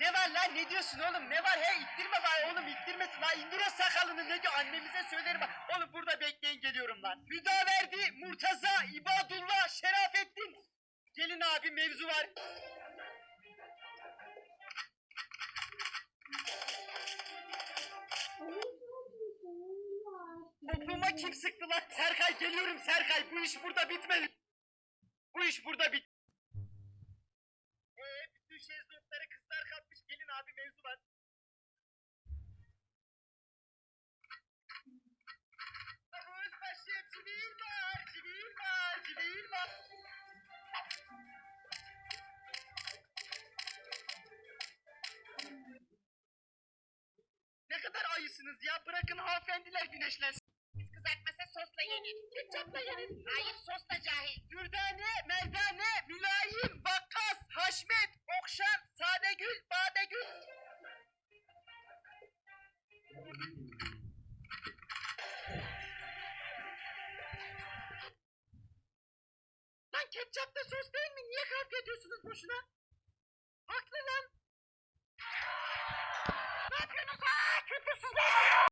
Ne var lan ne diyorsun oğlum ne var he ittirme var oğlum ittirmesin lan indir o sakalını ne diyor annemize söylerim bak. Oğlum burada bekleyin geliyorum lan. Hüdaverdi, Murtaza, İbadullah, Şerafettin. Gelin abi mevzu var. Topluma kim sıktı lan? Serkay geliyorum Serkay bu iş burada bitmedi. Bu iş burada bit. Gelin abi mevzu var. Ne kadar ayısınız ya. Bırakın hanımefendiler güneşlensin. Kızartması sosla yenir. Ketçapla yenir. Hayır sosla cahil. Dürdane, merdane, ketçap da sos değil mi? Niye kavga ediyorsunuz boşuna? Haklı lan.